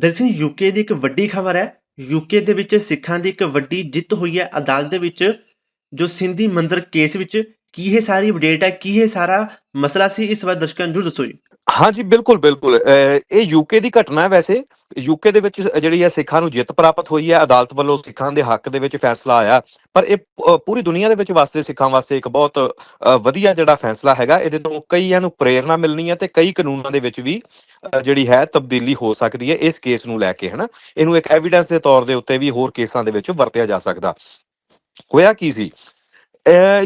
ਦਰਅਸਲ ਯੂਕੇ ਦੀ ਇੱਕ ਵੱਡੀ ਖਬਰ ਹੈ। ਯੂਕੇ ਦੇ ਵਿੱਚ ਸਿੱਖਾਂ ਦੀ ਇੱਕ ਵੱਡੀ ਜਿੱਤ ਹੋਈ ਹੈ। ਅਦਾਲਤ ਦੇ ਵਿੱਚ ਜੋ ਸਿੰਧੀ ਮੰਦਰ ਕੇਸ ਵਿੱਚ ਕੀ ਇਹ ਸਾਰੀ ਅਪਡੇਟ ਹੈ, ਕੀ ਇਹ ਸਾਰਾ ਮਸਲਾ ਸੀ, ਇਸ ਵਾਰ ਦਰਸ਼ਕਾਂ ਨੂੰ ਜ਼ਰੂਰ ਦੱਸੋ ਜੀ। ਹਾਂਜੀ, ਬਿਲਕੁਲ ਬਿਲਕੁਲ। ਅਹ ਇਹ ਯੂਕੇ ਦੀ ਘਟਨਾ ਹੈ ਵੈਸੇ। ਯੂਕੇ ਦੇ ਵਿੱਚ ਜਿਹੜੀ ਹੈ ਸਿੱਖਾਂ ਨੂੰ ਜਿੱਤ ਪ੍ਰਾਪਤ ਹੋਈ ਹੈ। ਅਦਾਲਤ ਵੱਲੋਂ ਸਿੱਖਾਂ ਦੇ ਹੱਕ ਦੇ ਵਿੱਚ ਫੈਸਲਾ ਆਇਆ। ਪਰ ਇਹ ਪੂਰੀ ਦੁਨੀਆ ਦੇ ਵਿੱਚ ਵਾਸਤੇ ਸਿੱਖਾਂ ਵਾਸਤੇ ਇੱਕ ਬਹੁਤ ਵਧੀਆ ਜਿਹੜਾ ਫੈਸਲਾ ਹੈਗਾ, ਇਹਦੇ ਤੋਂ ਕਈਆਂ ਨੂੰ ਪ੍ਰੇਰਣਾ ਮਿਲਣੀ ਹੈ ਤੇ ਕਈ ਕਾਨੂੰਨਾਂ ਦੇ ਵਿੱਚ ਵੀ ਜਿਹੜੀ ਹੈ ਤਬਦੀਲੀ ਹੋ ਸਕਦੀ ਹੈ ਇਸ ਕੇਸ ਨੂੰ ਲੈ ਕੇ, ਹਨਾ। ਇਹਨੂੰ ਇੱਕ ਐਵੀਡੈਂਸ ਦੇ ਤੌਰ ਦੇ ਉੱਤੇ ਵੀ ਹੋਰ ਕੇਸਾਂ ਦੇ ਵਿੱਚ ਵਰਤਿਆ ਜਾ ਸਕਦਾ। ਹੋਇਆ ਕੀ ਸੀ?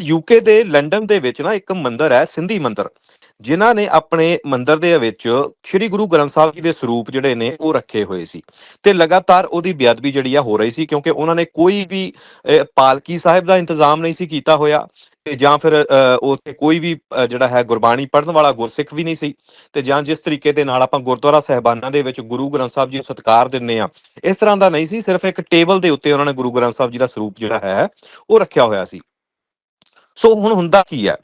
ਯੂਕੇ ਦੇ ਲੰਡਨ ਦੇ ਵਿੱਚ ਨਾ ਇੱਕ ਮੰਦਿਰ ਹੈ, ਸਿੰਧੀ ਮੰਦਿਰ। ਜਿਨ੍ਹਾਂ ਨੇ ਆਪਣੇ ਮੰਦਿਰ ਦੇ ਵਿੱਚ ਸ੍ਰੀ ਗੁਰੂ ਗ੍ਰੰਥ ਸਾਹਿਬ ਜੀ ਦੇ ਸਰੂਪ ਜਿਹੜੇ ਨੇ ਉਹ ਰੱਖੇ ਹੋਏ ਸੀ ਤੇ ਲਗਾਤਾਰ ਉਹਦੀ ਬੇਅਦਬੀ ਜਿਹੜੀ ਆ ਹੋ ਰਹੀ ਸੀ ਕਿਉਂਕਿ ਉਹਨਾਂ ਨੇ ਕੋਈ ਵੀ ਪਾਲਕੀ ਸਾਹਿਬ ਦਾ ਇੰਤਜ਼ਾਮ ਨਹੀਂ ਸੀ ਕੀਤਾ ਹੋਇਆ ਤੇ ਜਾਂ ਫਿਰ ਉੱਥੇ ਕੋਈ ਵੀ ਜਿਹੜਾ ਹੈ ਗੁਰਬਾਣੀ ਪੜ੍ਹਨ ਵਾਲਾ ਗੁਰਸਿੱਖ ਵੀ ਨਹੀਂ ਸੀ ਤੇ ਜਾਂ ਜਿਸ ਤਰੀਕੇ ਦੇ ਨਾਲ ਆਪਾਂ ਗੁਰਦੁਆਰਾ ਸਹਿਬਾਨਾਂ ਦੇ ਵਿੱਚ ਗੁਰੂ ਗ੍ਰੰਥ ਸਾਹਿਬ ਜੀ ਨੂੰ ਸਤਿਕਾਰ ਦਿੰਨੇ ਆ ਇਸ ਤਰ੍ਹਾਂ ਦਾ ਨਹੀਂ ਸੀ, ਸਿਰਫ ਇੱਕ ਟੇਬਲ ਦੇ ਉੱਤੇ ਉਹਨਾਂ ਨੇ ਗੁਰੂ ਗ੍ਰੰਥ ਸਾਹਿਬ ਜੀ ਦਾ ਸਰੂਪ ਜਿਹੜਾ ਹੈ ਉਹ ਰੱਖਿਆ ਹੋਇਆ ਸੀ। ਸੋ ਹੁਣ ਹੁੰਦਾ ਕੀ ਹੈ?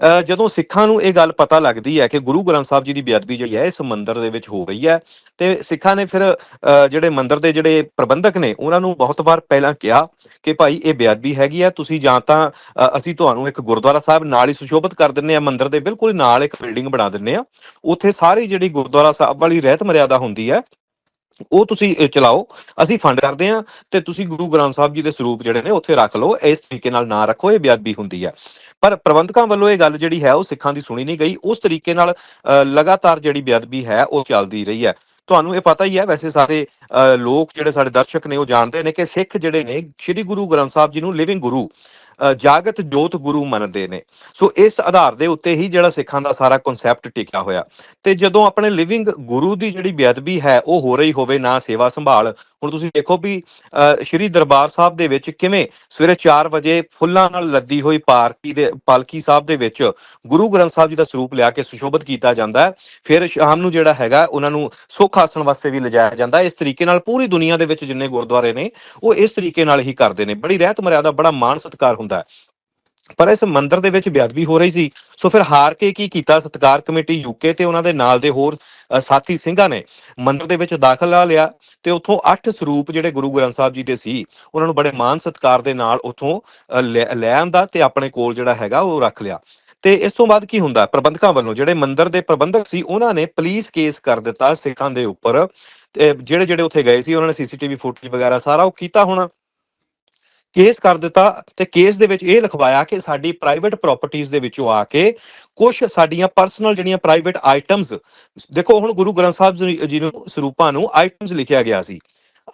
ਅਹ ਜਦੋਂ ਸਿੱਖਾਂ ਨੂੰ ਇਹ ਗੱਲ ਪਤਾ ਲੱਗਦੀ ਹੈ ਕਿ ਗੁਰੂ ਗ੍ਰੰਥ ਸਾਹਿਬ ਜੀ ਦੀ ਬੇਅਦਬੀ ਜਿਹੜੀ ਹੈ, ਇਸ ਮੰਦਿਰ ਦੇ ਵਿੱਚ ਹੋ ਰਹੀ ਹੈ, ਤੇ ਸਿੱਖਾਂ ਨੇ ਫਿਰ ਅਹ ਜਿਹੜੇ ਮੰਦਿਰ ਦੇ ਜਿਹੜੇ ਪ੍ਰਬੰਧਕ ਨੇ, ਉਹਨਾਂ ਨੂੰ ਬਹੁਤ ਵਾਰ ਪਹਿਲਾਂ ਕਿਹਾ ਕਿ ਭਾਈ ਇਹ ਬੇਅਦਬੀ ਹੈਗੀ ਹੈ, ਤੁਸੀਂ ਜਾਂ ਤਾਂ ਅਸੀਂ ਤੁਹਾਨੂੰ ਇੱਕ ਗੁਰਦੁਆਰਾ ਸਾਹਿਬ ਨਾਲ ਹੀ ਸੁਸ਼ੋਭਿਤ ਕਰ ਦਿੰਨੇ ਆ ਮੰਦਿਰ ਦੇ ਬਿਲਕੁਲ ਨਾਲ ਇੱਕ ਬਿਲਡਿੰਗ ਬਣਾ ਦਿੰਨੇ ਆ ਉੱਥੇ ਸਾਰੀ ਜਿਹੜੀ ਗੁਰਦੁਆਰਾ ਸਾਹਿਬ ਵਾਲੀ ਰਹਿਤ ਮਰਿਆਦਾ ਹੁੰਦੀ ਹੈ ਉਹ ਤੁਸੀਂ ਚਲਾਓ। ਅਸੀਂ ਫੰਡ ਕਰਦੇ ਆ ਤੇ ਤੁਸੀਂ ਗੁਰੂ ਗ੍ਰੰਥ ਸਾਹਿਬ ਜੀ ਦੇ ਸਰੂਪ ਜਿਹੜੇ ਨੇ ਉੱਥੇ ਰੱਖ ਲਓ। ਇਸ ਤਰੀਕੇ ਨਾਲ ਨਾ ਰੱਖੋ ਇਹ ਬੇਅਦਬੀ ਹੁੰਦੀ ਹੈ। ਪਰ ਪ੍ਰਬੰਧਕਾਂ ਵੱਲੋਂ ਇਹ ਗੱਲ ਜਿਹੜੀ ਹੈ ਉਹ ਸਿੱਖਾਂ ਦੀ ਸੁਣੀ ਨਹੀਂ ਗਈ। ਉਸ ਤਰੀਕੇ ਨਾਲ ਅਹ, ਲਗਾਤਾਰ ਜਿਹੜੀ ਬੇਅਦਬੀ ਹੈ ਉਹ ਚੱਲਦੀ ਰਹੀ ਹੈ। ਤੁਹਾਨੂੰ ਇਹ ਪਤਾ ਹੀ ਹੈ ਵੈਸੇ ਸਾਰੇ ਅਹ, ਲੋਕ ਜਿਹੜੇ ਸਾਡੇ ਦਰਸ਼ਕ ਨੇ ਉਹ ਜਾਣਦੇ ਨੇ ਕਿ ਸਿੱਖ ਜਿਹੜੇ ਨੇ ਸ੍ਰੀ ਗੁਰੂ ਗ੍ਰੰਥ ਸਾਹਿਬ ਜੀ ਨੂੰ ਲਿਵਿੰਗ ਗੁਰੂ ਜਾਗਤ ਜੋਤ ਗੁਰੂ ਮੰਨਦੇ ਨੇ। ਸੋ ਇਸ ਆਧਾਰ ਦੇ ਉੱਤੇ ਹੀ ਜਿਹੜਾ ਸਿੱਖਾਂ ਦਾ ਸਾਰਾ ਕਨਸੈਪਟ ਟਿਕਿਆ ਹੋਇਆ। ਤੇ ਜਦੋਂ ਆਪਣੇ ਲਿਵਿੰਗ ਗੁਰੂ ਦੀ ਜਿਹੜੀ ਬੇਅਦਬੀ ਹੈ ਉਹ ਹੋ ਰਹੀ ਹੋਵੇ ਨਾ ਸੇਵਾ ਸੰਭਾਲ ਹੁਣ ਤੁਸੀਂ ਦੇਖੋ ਵੀ ਅਹ, ਸ਼੍ਰੀ ਦਰਬਾਰ ਸਾਹਿਬ ਦੇ ਵਿੱਚ ਕਿਵੇਂ ਸਵੇਰੇ 4 ਵਜੇ ਫੁੱਲਾਂ ਨਾਲ ਲੱਦੀ ਹੋਈ ਪਾਰਕੀ ਦੇ ਪਾਲਕੀ ਸਾਹਿਬ ਦੇ ਵਿੱਚ ਗੁਰੂ ਗ੍ਰੰਥ ਸਾਹਿਬ ਜੀ ਦਾ ਸਰੂਪ ਲਿਆ ਕੇ ਸੁਸ਼ੋਭਿਤ ਕੀਤਾ ਜਾਂਦਾ ਹੈ। ਫਿਰ ਸ਼ਾਮ ਨੂੰ ਜਿਹੜਾ ਹੈਗਾ ਉਹਨਾਂ ਨੂੰ ਸੁੱਖ ਆਸਣ ਵਾਸਤੇ ਵੀ ਲਿਜਾਇਆ ਜਾਂਦਾ ਇਸ ਤਰੀਕੇ ਨਾਲ ਪੂਰੀ ਦੁਨੀਆ ਦੇ ਵਿੱਚ ਜਿੰਨੇ ਗੁਰਦੁਆਰੇ ਨੇ ਉਹ ਇਸ ਤਰੀਕੇ ਨਾਲ ਹੀ ਕਰਦੇ ਨੇ। ਬੜੀ ਰਹਿਤ ਮਰਿਆਦਾ ਬੜਾ ਮਾਣ ਸਤਿਕਾਰ ਹੁੰਦਾ ਪਰ ਇਸ ਮੰਦਿਰ ਦੇ ਵਿੱਚ ਬੇਅਦਬੀ ਹੋ ਰਹੀ ਸੀ। ਸੋ ਫਿਰ ਹਾਰ ਕੇ ਕੀ ਕੀਤਾ? ਸਤਿਕਾਰ ਕਮੇਟੀ ਯੂਕੇ ਤੇ ਉਹਨਾਂ ਦੇ ਨਾਲ ਦੇ ਹੋਰ ਸਾਥੀ ਸਿੰਘਾਂ ਨੇ ਮੰਦਿਰ ਦੇ ਵਿੱਚ ਦਾਖਲਾ ਲਿਆ ਤੇ ਉੱਥੋਂ ਅੱਠ ਸਰੂਪ ਜਿਹੜੇ ਗੁਰੂ ਗ੍ਰੰਥ ਸਾਹਿਬ ਜੀ ਦੇ ਸੀ, ਉਹਨਾਂ ਨੂੰ ਬੜੇ ਮਾਣ ਸਤਿਕਾਰ ਦੇ ਨਾਲ ਉੱਥੋਂ ਲੈ ਲੈ ਆਂਦਾ ਤੇ ਆਪਣੇ ਕੋਲ ਜਿਹੜਾ ਹੈਗਾ ਉਹ ਰੱਖ ਲਿਆ। ਤੇ ਇਸ ਤੋਂ ਬਾਅਦ ਕੀ ਹੁੰਦਾ? ਪ੍ਰਬੰਧਕਾਂ ਵੱਲੋਂ ਜਿਹੜੇ ਮੰਦਿਰ ਦੇ ਪ੍ਰਬੰਧਕ ਸੀ, ਉਹਨਾਂ ਨੇ ਪੁਲਿਸ ਕੇਸ ਕਰ ਦਿੱਤਾ ਸਿੱਖਾਂ ਦੇ ਉੱਪਰ। ਤੇ ਜਿਹੜੇ ਜਿਹੜੇ ਉੱਥੇ ਗਏ ਸੀ, ਉਹਨਾਂ ਨੇ ਸੀਸੀਟੀਵੀ ਫੁਟੇਜ ਵਗੈਰਾ ਸਾਰਾ ਉਹ ਕੀਤਾ ਹੋਣਾ। ਕੇਸ ਕਰ ਦਿੱਤਾ ਤੇ ਕੇਸ ਦੇ ਵਿੱਚ ਇਹ ਲਿਖਵਾਇਆ ਕਿ ਸਾਡੀ ਪ੍ਰਾਈਵੇਟ ਪ੍ਰਾਪਰਟੀਆਂ ਦੇ ਵਿੱਚੋਂ ਆ ਕੇ ਕੁਝ ਸਾਡੀਆਂ ਪਰਸਨਲ ਜਿਹੜੀਆਂ ਪ੍ਰਾਈਵੇਟ ਆਈਟਮਸ ਦੇਖੋ ਹੁਣ ਗੁਰੂ ਗ੍ਰੰਥ ਸਾਹਿਬ ਜੀ ਨੂੰ ਸਰੂਪਾਂ ਨੂੰ ਆਈਟਮਸ ਲਿਖਿਆ ਗਿਆ ਸੀ।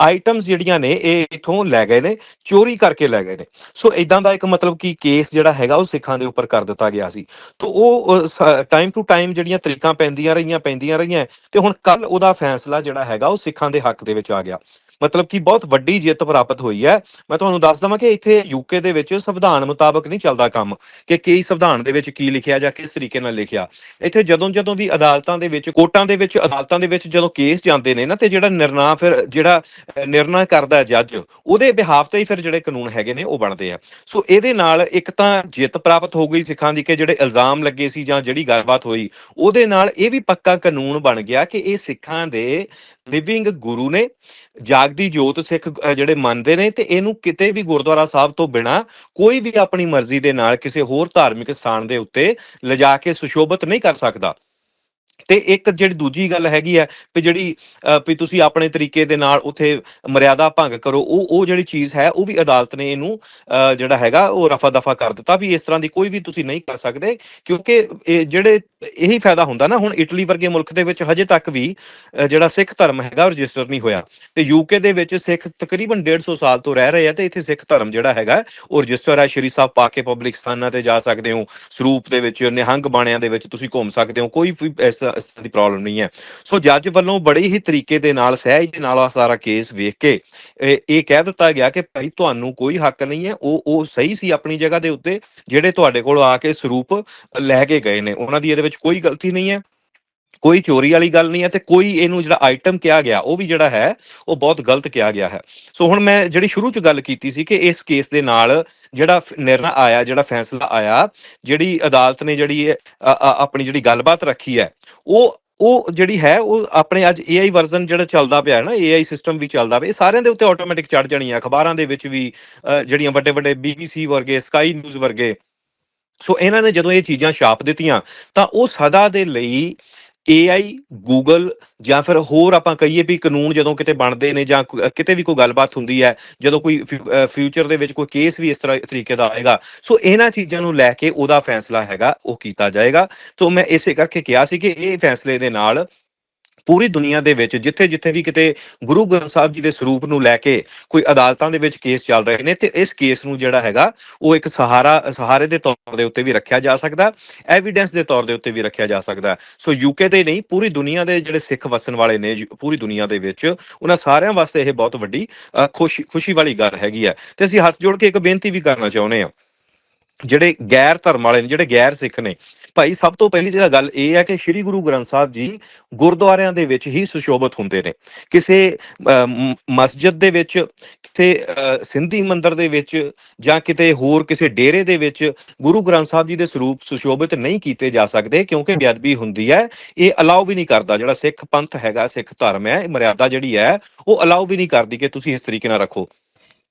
ਆਈਟਮਸ ਜਿਹੜੀਆਂ ਨੇ, ਇਹ ਇਥੋਂ ਲੈ ਗਏ ਨੇ, ਚੋਰੀ ਕਰਕੇ ਲੈ ਗਏ ਨੇ। ਸੋ ਇਦਾਂ ਦਾ ਇੱਕ ਮਤਲਬ ਕਿ ਕੇਸ ਜਿਹੜਾ ਹੈਗਾ, ਉਹ ਸਿੱਖਾਂ ਦੇ ਉੱਪਰ ਕਰ ਦਿੱਤਾ ਗਿਆ ਸੀ। ਤੋਂ ਉਹ ਟਾਈਮ ਟੂ ਟਾਈਮ ਜਿਹੜੀਆਂ ਤਰੀਕਾਂ ਪੈਂਦੀਆਂ ਰਹੀਆਂ ਪੈਂਦੀਆਂ ਰਹੀਆਂ, ਤੇ ਹੁਣ ਕੱਲ ਉਹਦਾ ਫੈਸਲਾ ਜਿਹੜਾ ਹੈਗਾ, ਉਹ ਸਿੱਖਾਂ ਦੇ ਹੱਕ ਦੇ ਵਿੱਚ ਆ ਗਿਆ। ਮਤਲਬ ਕਿ ਬਹੁਤ ਵੱਡੀ ਜਿੱਤ ਪ੍ਰਾਪਤ ਹੋਈ ਹੈ। ਮੈਂ ਤੁਹਾਨੂੰ ਦੱਸ ਦਵਾਂ ਕਿ ਇੱਥੇ ਯੂਕੇ ਦੇ ਵਿੱਚ ਸੰਵਿਧਾਨ ਮੁਤਾਬਕ ਨਹੀਂ ਚੱਲਦਾ ਕੰਮ। ਕਿ ਕੀ ਸੰਵਿਧਾਨ ਦੇ ਵਿੱਚ ਕੀ ਲਿਖਿਆ ਜਾਂ ਕਿਸ ਤਰੀਕੇ ਨਾਲ ਲਿਖਿਆ। ਇੱਥੇ ਜਦੋਂ ਜਦੋਂ ਵੀ ਅਦਾਲਤਾਂ ਦੇ ਵਿੱਚ, ਕੋਰਟਾਂ ਦੇ ਵਿੱਚ, ਅਦਾਲਤਾਂ ਦੇ ਵਿੱਚ ਜਦੋਂ ਕੇਸ ਜਾਂਦੇ ਨੇ ਨਾ, ਤੇ ਜਿਹੜਾ ਨਿਰਣਾ ਫਿਰ ਜਿਹੜਾ ਨਿਰਣਾ ਕਰਦਾ ਜੱਜ, ਉਹਦੇ ਬਿਹਾਫ ਤੇ ਹੀ ਫਿਰ ਜਿਹੜੇ ਕਾਨੂੰਨ ਹੈਗੇ ਨੇ, ਉਹ ਬਣਦੇ ਆ। ਸੋ ਇਹਦੇ ਨਾਲ ਇੱਕ ਤਾਂ ਜਿੱਤ ਪ੍ਰਾਪਤ ਹੋ ਗਈ ਸਿੱਖਾਂ ਦੀ, ਕਿ ਜਿਹੜੇ ਇਲਜ਼ਾਮ ਲੱਗੇ ਸੀ ਜਾਂ ਜਿਹੜੀ ਗੱਲਬਾਤ ਹੋਈ, ਉਹਦੇ ਨਾਲ ਇਹ ਵੀ ਪੱਕਾ ਕਾਨੂੰਨ ਬਣ ਗਿਆ ਕਿ ਇਹ ਸਿੱਖਾਂ ਦੇ ਲਿਵਿੰਗ ਗੁਰੂ ਨੇ ਜਾਗਦੀ ਜੋਤ ਸਿੱਖ ਜਿਹੜੇ ਮੰਨਦੇ ਨੇ ਤੇ ਇਹਨੂੰ ਕਿਤੇ ਵੀ ਗੁਰਦੁਆਰਾ ਸਾਹਿਬ ਤੋਂ ਬਿਨਾ ਕੋਈ ਵੀ ਆਪਣੀ ਮਰਜ਼ੀ ਦੇ ਨਾਲ ਕਿਸੇ ਹੋਰ ਧਾਰਮਿਕ ਸਥਾਨ ਦੇ ਉੱਤੇ ਲਿਜਾ ਕੇ ਸੁਸ਼ੋਭਿਤ ਨਹੀਂ ਕਰ ਸਕਦਾ। ਤੇ ਇੱਕ ਜਿਹੜੀ ਦੂਜੀ ਗੱਲ ਹੈਗੀ ਹੈ ਵੀ ਜਿਹੜੀ ਅਹ, ਵੀ ਤੁਸੀਂ ਆਪਣੇ ਤਰੀਕੇ ਦੇ ਨਾਲ ਉਥੇ ਮਰਿਆਦਾ ਭੰਗ ਕਰੋ ਉਹ ਉਹ ਜਿਹੜੀ ਚੀਜ਼ ਹੈ ਉਹ ਵੀ ਅਦਾਲਤ ਨੇ ਇਹਨੂੰ ਅਹ, ਜਿਹੜਾ ਹੈਗਾ ਉਹ ਰਫਾ ਦਫਾ ਕਰ ਦਿੱਤਾ ਵੀ ਇਸ ਤਰ੍ਹਾਂ ਦੀ ਕੋਈ ਵੀ ਤੁਸੀਂ ਨਹੀਂ ਕਰ ਸਕਦੇ ਕਿਉਂਕਿ ਜਿਹੜੇ ਇਹੀ ਫਾਇਦਾ ਹੁੰਦਾ ਨਾ ਹੁਣ ਇਟਲੀ ਵਰਗੇ ਮੁਲਕ ਦੇ ਵਿੱਚ ਹਜੇ ਤੱਕ ਵੀ ਜਿਹੜਾ ਸਿੱਖ ਧਰਮ ਹੈਗਾ ਰਜਿਸਟਰ ਨਹੀਂ ਹੋਇਆ। ਤੇ ਯੂਕੇ ਦੇ ਵਿੱਚ ਸਿੱਖ ਤਕਰੀਬਨ 150 ਸਾਲ ਤੋਂ ਰਹਿ ਰਹੇ ਆ ਤੇ ਇੱਥੇ ਸਿੱਖ ਧਰਮ ਜਿਹੜਾ ਹੈਗਾ ਉਹ ਰਜਿਸਟਰ ਹੈ। ਸ਼੍ਰੀ ਸਾਹਿਬ ਪਾ ਕੇ ਪਬਲਿਕ ਸਥਾਨਾਂ ਤੇ ਜਾ ਸਕਦੇ ਹੋ ਸਰੂਪ ਦੇ ਵਿੱਚ ਨਿਹੰਗ ਬਾਣਿਆਂ ਦੇ ਵਿੱਚ ਤੁਸੀਂ ਘੁੰਮ ਸਕਦੇ ਹੋ ਕੋਈ ਵੀ ਇਸ ਇਸ ਤਰ੍ਹਾਂ ਦੀ ਪ੍ਰੋਬਲਮ ਨਹੀਂ ਹੈ। ਸੋ ਜੱਜ ਵੱਲੋਂ ਬੜੇ ਹੀ ਤਰੀਕੇ ਦੇ ਨਾਲ, ਸਹਿਜ ਦੇ ਨਾਲ ਆਹ ਸਾਰਾ ਕੇਸ ਵੇਖ ਕੇ, ਇਹ ਇਹ ਕਹਿ ਦਿੱਤਾ ਗਿਆ ਕਿ ਭਾਈ ਤੁਹਾਨੂੰ ਕੋਈ ਹੱਕ ਨਹੀਂ ਹੈ। ਉਹ ਉਹ ਸਹੀ ਸੀ ਆਪਣੀ ਜਗ੍ਹਾ ਦੇ ਉੱਤੇ, ਜਿਹੜੇ ਤੁਹਾਡੇ ਕੋਲ ਆ ਕੇ ਸਰੂਪ ਲੈ ਕੇ ਗਏ ਨੇ। ਉਹਨਾਂ ਦੀ ਇਹਦੇ ਵਿੱਚ ਕੋਈ ਗਲਤੀ ਨਹੀਂ ਹੈ। ਕੋਈ ਚੋਰੀ ਵਾਲੀ ਗੱਲ ਨਹੀਂ ਹੈ ਤੇ ਕੋਈ ਇਹਨੂੰ ਜਿਹੜਾ ਆਈਟਮ ਕਿਹਾ ਗਿਆ, ਉਹ ਵੀ ਜਿਹੜਾ ਹੈ, ਉਹ ਬਹੁਤ ਗਲਤ ਕਿਹਾ ਗਿਆ ਹੈ। ਸੋ ਹੁਣ ਮੈਂ ਜਿਹੜੀ ਸ਼ੁਰੂ ਚ ਗੱਲ ਕੀਤੀ ਸੀ ਕਿ ਇਸ ਕੇਸ ਦੇ ਨਾਲ ਜਿਹੜਾ ਫ- ਨਿਰਣਾ ਆਇਆ, ਜਿਹੜਾ ਫੈਸਲਾ ਆਇਆ, ਜਿਹੜੀ ਅਦਾਲਤ ਨੇ ਜਿਹੜੀ ਆਪਣੀ ਜਿਹੜੀ ਗੱਲਬਾਤ ਰੱਖੀ ਹੈ, ਉਹ ਉਹ ਜਿਹੜੀ ਹੈ, ਉਹ ਆਪਣੇ ਅੱਜ AI ਵਰਜ਼ਨ ਜਿਹੜਾ ਚੱਲਦਾ ਪਿਆ ਹੈ ਨਾ AI ਸਿਸਟਮ ਵੀ ਚੱਲਦਾ ਪਿਆ, ਇਹ ਸਾਰਿਆਂ ਦੇ ਉੱਤੇ ਆਟੋਮੈਟਿਕ ਚੜ ਜਾਣੀ ਹੈ ਅਖਬਾਰਾਂ ਦੇ ਵਿੱਚ ਵੀ ਜਿਹੜੀਆਂ ਵੱਡੇ ਵੱਡੇ BBC ਵਰਗੇ ਸਕਾਈ ਨਿਊਜ਼ ਵਰਗੇ। ਸੋ ਇਹਨਾਂ ਨੇ ਜਦੋਂ ਇਹ ਚੀਜ਼ਾਂ ਛਾਪ ਦਿੱਤੀਆਂ, ਤਾਂ ਉਹ ਸਦਾ ਦੇ ਲਈ AI Google ਜਾਂ ਫਿਰ ਹੋਰ ਆਪਾਂ ਕਹੀਏ ਵੀ ਕਾਨੂੰਨ ਜਦੋਂ ਕਿਤੇ ਬਣਦੇ ਨੇ ਜਾਂ ਕਿਤੇ ਵੀ ਕੋਈ ਗੱਲਬਾਤ ਹੁੰਦੀ ਹੈ, ਜਦੋਂ ਕੋਈ ਫਿਊਚਰ ਦੇ ਵਿੱਚ ਕੋਈ ਕੇਸ ਵੀ ਇਸ ਤਰ੍ਹਾਂ, ਤਰੀਕੇ ਦਾ ਆਏਗਾ, ਸੋ ਇਹਨਾਂ ਚੀਜ਼ਾਂ ਨੂੰ ਲੈ ਕੇ ਉਹਦਾ ਫੈਸਲਾ ਹੈਗਾ, ਉਹ ਕੀਤਾ ਜਾਏਗਾ। ਸੋ ਮੈਂ ਇਸੇ ਕਰਕੇ ਕਿਹਾ ਸੀ ਕਿ ਇਹ ਫੈਸਲੇ ਦੇ ਨਾਲ ਪੂਰੀ ਦੁਨੀਆ ਦੇ ਵਿੱਚ ਜਿੱਥੇ ਜਿੱਥੇ ਵੀ ਕਿਤੇ ਗੁਰੂ ਗ੍ਰੰਥ ਸਾਹਿਬ ਜੀ ਦੇ ਸਰੂਪ ਨੂੰ ਲੈ ਕੇ ਕੋਈ ਅਦਾਲਤਾਂ ਦੇ ਵਿੱਚ ਕੇਸ ਚੱਲ ਰਹੇ ਨੇ ਤੇ ਇਸ ਕੇਸ ਨੂੰ ਜਿਹੜਾ ਹੈਗਾ ਉਹ ਇੱਕ ਸਹਾਰਾ, ਸਹਾਰੇ ਦੇ ਤੌਰ ਦੇ ਉੱਤੇ ਵੀ ਰੱਖਿਆ ਜਾ ਸਕਦਾ ਐਵੀਡੈਂਸ ਦੇ ਤੌਰ ਦੇ ਉੱਤੇ ਵੀ ਰੱਖਿਆ ਜਾ ਸਕਦਾ। ਸੋ ਯੂਕੇ ਤੇ ਨਹੀਂ, ਪੂਰੀ ਦੁਨੀਆ ਦੇ ਜਿਹੜੇ ਸਿੱਖ ਵਸਣ ਵਾਲੇ ਨੇ ਪੂਰੀ ਦੁਨੀਆ ਦੇ ਵਿੱਚ ਉਹਨਾਂ ਸਾਰਿਆਂ ਵਾਸਤੇ ਇਹ ਬਹੁਤ ਵੱਡੀ ਖੁਸ਼ੀ ਖੁਸ਼ੀ ਵਾਲੀ ਗੱਲ ਹੈਗੀ ਹੈ। ਤੇ ਅਸੀਂ ਹੱਥ ਜੋੜ ਕੇ ਇੱਕ ਬੇਨਤੀ ਵੀ ਕਰਨਾ ਚਾਹੁੰਦੇ ਹਾਂ। ਜਿਹੜੇ ਗੈਰ ਧਰਮ ਵਾਲੇ ਨੇ, ਜਿਹੜੇ ਗੈਰ ਸਿੱਖ ਨੇ ਭਾਈ, ਸਭ ਤੋਂ ਪਹਿਲੀ ਜਿਹੜਾ ਗੱਲ ਇਹ ਹੈ ਕਿ ਸ੍ਰੀ ਗੁਰੂ ਗ੍ਰੰਥ ਸਾਹਿਬ ਜੀ ਗੁਰਦੁਆਰਿਆਂ ਦੇ ਵਿੱਚ ਹੀ ਸੁਸ਼ੋਭਿਤ ਹੁੰਦੇ ਨੇ। ਕਿਸੇ ਮਸਜਿਦ ਦੇ ਵਿੱਚ, ਕਿਤੇ ਸਿੰਧੀ ਮੰਦਿਰ ਦੇ ਵਿੱਚ ਜਾਂ ਕਿਤੇ ਹੋਰ ਕਿਸੇ ਡੇਰੇ ਦੇ ਵਿੱਚ ਗੁਰੂ ਗ੍ਰੰਥ ਸਾਹਿਬ ਜੀ ਦੇ ਸਰੂਪ ਸੁਸ਼ੋਭਿਤ ਨਹੀਂ ਕੀਤੇ ਜਾ ਸਕਦੇ ਕਿਉਂਕਿ ਬੇਅਦਬੀ ਹੁੰਦੀ ਹੈ। ਇਹ ਅਲਾਉ ਵੀ ਨਹੀਂ ਕਰਦਾ। ਜਿਹੜਾ ਸਿੱਖ ਪੰਥ ਹੈਗਾ, ਸਿੱਖ ਧਰਮ ਹੈ, ਇਹ ਮਰਿਆਦਾ ਜਿਹੜੀ ਹੈ, ਉਹ ਅਲਾਉ ਵੀ ਨਹੀਂ ਕਰਦੀ ਕਿ ਤੁਸੀਂ ਇਸ ਤਰੀਕੇ ਨਾਲ ਰੱਖੋ।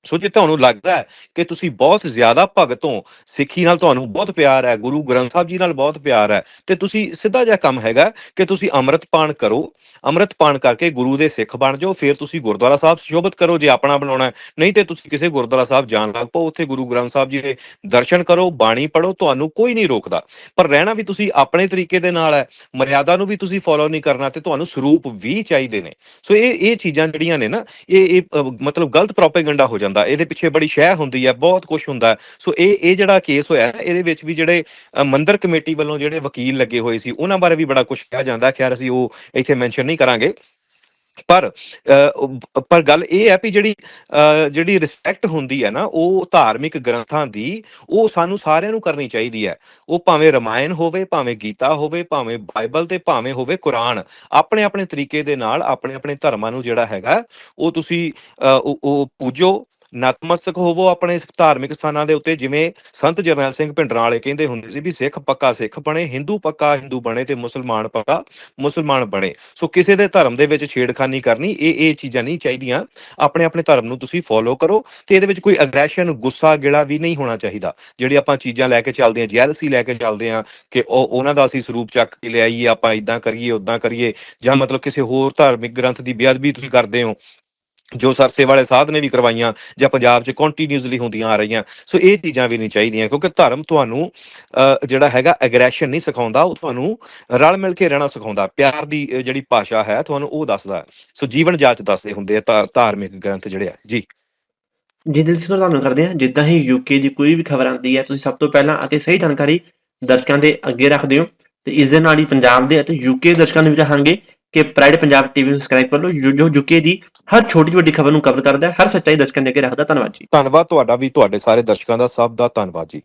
ਸੋ ਜੇ ਤੁਹਾਨੂੰ ਲੱਗਦਾ ਹੈ ਕਿ ਤੁਸੀਂ ਬਹੁਤ ਜ਼ਿਆਦਾ ਭਗਤ ਹੋ, ਸਿੱਖੀ ਨਾਲ ਤੁਹਾਨੂੰ ਬਹੁਤ ਪਿਆਰ ਹੈ, ਗੁਰੂ ਗ੍ਰੰਥ ਸਾਹਿਬ ਜੀ ਨਾਲ ਬਹੁਤ ਪਿਆਰ ਹੈ, ਤੇ ਤੁਸੀਂ ਸਿੱਧਾ ਜਿਹਾ ਕੰਮ ਹੈਗਾ ਕਿ ਤੁਸੀਂ ਅੰਮ੍ਰਿਤ ਪਾਨ ਕਰੋ, ਅੰਮ੍ਰਿਤ ਪਾਨ ਕਰਕੇ ਗੁਰੂ ਦੇ ਸਿੱਖ ਬਣ ਜਾਓ, ਫਿਰ ਤੁਸੀਂ ਗੁਰਦੁਆਰਾ ਸਾਹਿਬ ਸ਼ੋਭਤ ਕਰੋ, ਜੇ ਆਪਣਾ ਬਣਾਉਣਾ ਨਹੀਂ ਤੇ ਤੁਸੀਂ ਕਿਸੇ ਗੁਰਦੁਆਰਾ ਸਾਹਿਬ ਜਾਣ ਲੱਗ ਪਓ, ਉੱਥੇ ਗੁਰੂ ਗ੍ਰੰਥ ਸਾਹਿਬ ਜੀ ਦੇ ਦਰਸ਼ਨ ਕਰੋ, ਬਾਣੀ ਪੜੋ ਤੁਹਾਨੂੰ ਕੋਈ ਨਹੀਂ ਰੋਕਦਾ। ਪਰ ਰਹਿਣਾ ਵੀ ਤੁਸੀਂ ਆਪਣੇ ਤਰੀਕੇ ਦੇ ਨਾਲ ਹੈ, ਮਰਿਆਦਾ ਨੂੰ ਵੀ ਤੁਸੀਂ ਫੋਲੋ ਨਹੀਂ ਕਰਨਾ ਤੇ ਤੁਹਾਨੂੰ ਸਰੂਪ ਵੀ ਚਾਹੀਦੇ ਨੇ। ਸੋ ਇਹ ਇਹ ਚੀਜ਼ਾਂ ਜਿਹੜੀਆਂ ਨੇ ਨਾ, ਇਹ ਇਹ ਮਤਲਬ ਗਲਤ ਪ੍ਰੋਪੇਗੈਂਡਾ ਹੋ ਜਾਂਦਾ ਇਹਦੇ ਪਿੱਛੇ ਬੜੀ ਸ਼ਹਿ ਹੁੰਦੀ ਹੈ ਬਹੁਤ ਕੁਝ ਹੁੰਦਾ। ਸੋ ਇਹ ਇਹ ਜਿਹੜਾ ਕੇਸ ਹੋਇਆ ਹੈ, ਇਹਦੇ ਵਿੱਚ ਵੀ ਜਿਹੜੇ ਮੰਦਰ ਕਮੇਟੀ ਵੱਲੋਂ ਜਿਹੜੇ ਵਕੀਲ ਲੱਗੇ ਹੋਏ ਸੀ ਉਹਨਾਂ ਬਾਰੇ ਵੀ ਬੜਾ ਕੁਝ ਕਿਹਾ ਜਾਂਦਾ। ਖੈਰ ਅਸੀਂ ਉਹ ਇੱਥੇ ਮੈਂਸ਼ਨ ਨਹੀਂ ਕਰਾਂਗੇ। ਪਰ ਪਰ ਗੱਲ ਇਹ ਹੈ ਵੀ ਜਿਹੜੀ ਜਿਹੜੀ ਰਿਸਪੈਕਟ ਹੁੰਦੀ ਹੈ ਨਾ ਉਹ ਧਾਰਮਿਕ ਗ੍ਰੰਥਾਂ ਦੀ ਉਹ ਸਾਨੂੰ ਸਾਰਿਆਂ ਨੂੰ ਕਰਨੀ ਚਾਹੀਦੀ ਹੈ। ਉਹ ਭਾਵੇਂ ਰਮਾਇਣ ਹੋਵੇ ਭਾਵੇਂ ਗੀਤਾ ਹੋਵੇ ਭਾਵੇਂ ਬਾਈਬਲ ਤੇ ਭਾਵੇਂ ਹੋਵੇ ਕੁਰਾਨ ਆਪਣੇ ਆਪਣੇ ਤਰੀਕੇ ਦੇ ਨਾਲ ਆਪਣੇ ਆਪਣੇ ਧਰਮਾਂ ਨੂੰ ਜਿਹੜਾ ਹੈਗਾ ਉਹ ਤੁਸੀਂ ਅ, ਉਹ ਉਹ ਪੂਜੋ ਨਤਮਸਤਕ ਹੋਵੋ ਆਪਣੇ ਧਾਰਮਿਕ ਸਥਾਨਾਂ ਦੇ ਉੱਤੇ, ਜਿਵੇਂ ਸੰਤ ਜਰਨੈਲ ਸਿੰਘ ਭਿੰਡਰਾਂ ਵਾਲੇ ਕਹਿੰਦੇ ਹੁੰਦੇ ਸੀ ਵੀ ਸਿੱਖ ਪੱਕਾ ਸਿੱਖ ਬਣੇ, ਹਿੰਦੂ ਪੱਕਾ ਹਿੰਦੂ ਬਣੇ ਤੇ ਮੁਸਲਮਾਨ ਪੱਕਾ ਮੁਸਲਮਾਨ ਬਣੇ। ਸੋ ਕਿਸੇ ਦੇ ਧਰਮ ਦੇ ਵਿੱਚ ਛੇੜਖਾਨੀ ਕਰਨੀ, ਇਹ ਇਹ ਚੀਜ਼ਾਂ ਨਹੀਂ ਚਾਹੀਦੀਆਂ। ਆਪਣੇ ਆਪਣੇ ਧਰਮ ਨੂੰ ਤੁਸੀਂ ਫੋਲੋ ਕਰੋ ਤੇ ਇਹਦੇ ਵਿੱਚ ਕੋਈ ਅਗਰੈਸ਼ਨ ਗੁੱਸਾ, ਗਿਲਾ ਵੀ ਨਹੀਂ ਹੋਣਾ ਚਾਹੀਦਾ। ਜਿਹੜੀ ਆਪਾਂ ਚੀਜ਼ਾਂ ਲੈ ਕੇ ਚੱਲਦੇ ਹਾਂ ਜੈਲਸੀ ਲੈ ਕੇ ਚੱਲਦੇ ਹਾਂ ਕਿ ਉਹ, ਉਹਨਾਂ ਦਾ ਅਸੀਂ ਸਰੂਪ ਚੱਕ ਕੇ ਲਿਆਈਏ, ਆਪਾਂ ਇਦਾਂ ਕਰੀਏ ਉਦਾਂ ਕਰੀਏ ਜਾਂ ਮਤਲਬ ਕਿਸੇ ਹੋਰ ਧਾਰਮਿਕ ਗ੍ਰੰਥ ਦੀ ਬੇਅਦਬੀ ਤੁਸੀਂ ਕਰਦੇ ਹੋ ਜੋ ਸਰਸੇ ਵਾਲੇ ਸਾਧ ਨੇ ਵੀ ਕਰਵਾਈਆਂ ਜਾਂ ਪੰਜਾਬ 'ਚ ਕੰਟੀਨਿਊਸਲੀ ਹੁੰਦੀਆਂ ਆ ਰਹੀਆਂ। ਸੋ ਇਹ ਚੀਜ਼ਾਂ ਵੀ ਨਹੀਂ ਚਾਹੀਦੀਆਂ, ਕਿਉਂਕਿ ਧਰਮ ਤੁਹਾਨੂੰ ਜਿਹੜਾ ਹੈਗਾ ਐਗਰੈਸ਼ਨ ਨਹੀਂ ਸਿਖਾਉਂਦਾ, ਉਹ ਤੁਹਾਨੂੰ ਰਲ ਮਿਲ ਕੇ ਰਹਿਣਾ ਸਿਖਾਉਂਦਾ। ਪਿਆਰ ਦੀ ਜਿਹੜੀ ਭਾਸ਼ਾ ਹੈ, ਤੁਹਾਨੂੰ ਉਹ ਦੱਸਦਾ ਸੋ ਜੀਵਨ ਜਾਚ ਦੱਸਦੇ ਹੁੰਦੇ ਆ, ਧਾ- ਧਾਰਮਿਕ ਗ੍ਰੰਥ ਜਿਹੜੇ ਆ। ਜੀ। ਜੀ ਦਿਲ ਤੋਂ ਤੁਹਾਨੂੰ ਕਰਦੇ ਹਾਂ, ਜਿੱਦਾਂ ਹੀ ਯੂਕੇ ਦੀ ਕੋਈ ਵੀ ਖਬਰ ਆਉਂਦੀ ਹੈ, ਤੁਸੀਂ ਸਭ ਤੋਂ ਪਹਿਲਾਂ ਅਤੇ ਸਹੀ ਜਾਣਕਾਰੀ ਦਰਸ਼ਕਾਂ ਦੇ ਅੱਗੇ ਰੱਖਦੇ ਹੋ। ਤੇ ਇਸ ਦੇ ਨਾਲ ਹੀ ਪੰਜਾਬ ਦੇ ਅਤੇ ਯੂਕੇ ਦਰਸ਼ਕਾਂ ਨੂੰ ਵੀ ਚਾਹਾਂਗੇ ਕਿ ਪ੍ਰਾਈਡ ਪੰਜਾਬ ਟੀਵੀ ਨੂੰ ਸਬਸਕ੍ਰਾਈਬ ਕਰ ਲਓ। ਜੋ ਯੂਕੇ ਦੀ ਹਰ ਛੋਟੀ ਵੱਡੀ ਖਬਰ ਨੂੰ ਕਵਰ ਕਰਦਾ ਹੈ, ਹਰ ਸੱਚਾਈ ਦਰਸ਼ਕਾਂ ਦੇ ਅੱਗੇ ਰੱਖਦਾ ਧੰਨਵਾਦ ਜੀ। ਧੰਨਵਾਦ ਤੁਹਾਡਾ ਵੀ, ਤੁਹਾਡੇ ਸਾਰੇ ਦਰਸ਼ਕਾਂ ਦਾ ਸਭ ਦਾ ਧੰਨਵਾਦ ਜੀ।